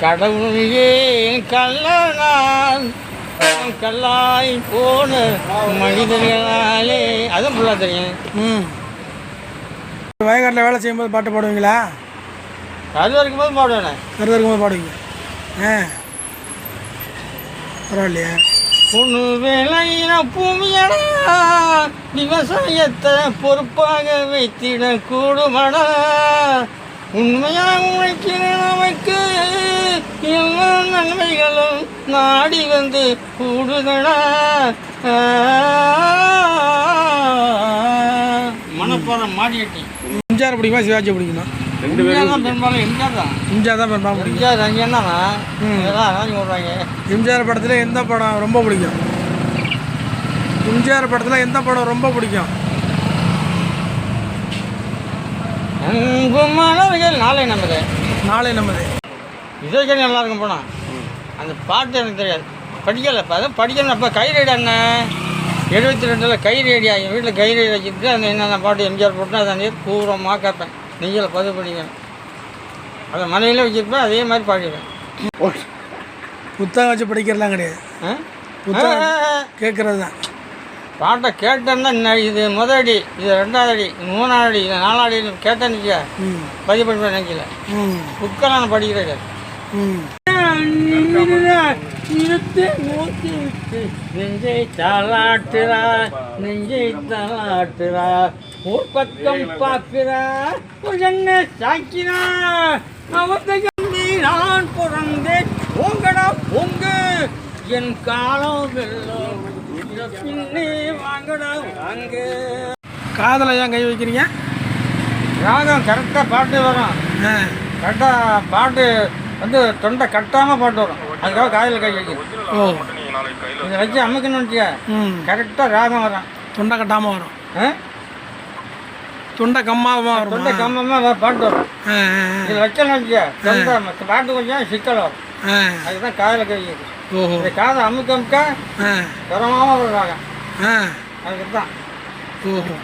கடவுள் ஏன் கல்லனான் கல்லாய் போன மனிதர்களாலே. அதுவும் ஃபுல்லாக தெரியும். ம். வயக்காட்டில் வேலை செய்யும்போது பாட்டு பாடுவீங்களா? அது வரைக்கும் போது பாடுவேன். விரதம் இருக்கும்போது பாடுவீங்க. ஆ. பரவாயில்லையா. பொண்ணு வேலையின பூமியடா விவசாயத்தை பொறுப்பாக வைத்திட கூடுமடா உண்மையாக உழைக்கிற நாடி வந்து கூடுதடா மனப்பாடம் மாடியட்டி எம்ஜிஆர் பிடிக்குமா சிவாஜி பிடிக்குமா? எம்ஜிஆர் தான் பெரும்பாலும் எம்ஜிஆர் தான். எம்ஜிஆர் தான் பெரும்பாலும் பிடிக்கும். எம்ஜிஆர் ம். இதெல்லாம் அதான் சொல்கிறாங்க எம்ஜிஆர் படத்தில் எந்த படம் ரொம்ப பிடிக்கும்? எம்ஜிஆர் படத்தில் எந்த படம் ரொம்ப பிடிக்கும்? அன்பு மாணவர்கள் நாளை நமது நாளை நமது இதற்கு நல்லா இருக்கும் போனா அந்த பாட்டு எனக்கு தெரியாது. படிக்கல. இப்போ அதான் படிக்கணும். அப்போ கை ரேடி அண்ணன் எழுபத்தி ரெண்டில் கை ரேடியா என் வீட்டில் கை ரேடி வச்சுட்டு அந்த என்னென்ன பாட்டு எம்ஜிஆர் போட்டு அதை நீர் பூரமாக கேட்பேன். நெய்யில் பதிவு பண்ணிக்கணும் அதை மனைவியில் வச்சுருப்பேன். அதே மாதிரி பாடிடுவேன். புத்தகம் வச்சு படிக்கிறதுலாம் கிடையாது? புத்தகம். கேட்குறது தான். பாட்டை கேட்டேன்னா இது முதல் அடி இது ரெண்டாவது அடி இது மூணாவது அடி இது நாலாவது அடி கேட்டேன்னு பதிவு பண்ணி நினைக்கல. புக்கெல்லாம் நான் படிக்கிறது கிடையாது. ம் நிறுத்து நோக்கி விட்டு நெஞ்சை தாளாட்டுறா நெஞ்சை தாளாட்டுறா ஒரு பக்கம் பார்க்கிறா ஒரு என்ன சாக்கிறா அவத்தை கம்பி நான் பிறந்தேன். பொங்கடா பொங்கு என் காலம் இத பின்னே வாங்கடா வாங்க. காதலை ஏன் கை வைக்கிறீங்க? ராகம் கரெக்டாக பாட்டு வரும். கரெக்டாக பாட்டு வந்து தொண்டை கட்டாமல் பாட்டு வரும். அதுக்காக காதில் கை வைக்கணும் இதை வச்சு அமுக்கணும்னு வச்சுக்க. ம். கரெக்டாக ராகம் வரும். தொண்டை கட்டாமல் வரும்? தொண்டை கம்மாவமாக வரும்? தொண்டை கம்மமாக பாட்டு வரும். இதில் வைக்கணும்னு வச்சுக்க. தொண்டை பாட்டு கொஞ்சம் சிக்கல் வரும். அதுதான் காதில் கை வைக்கணும் இந்த காதை அமுக்க அமுக்க தரமாக வரும் ராகம். அதுக்கு தான் ஓஹோ.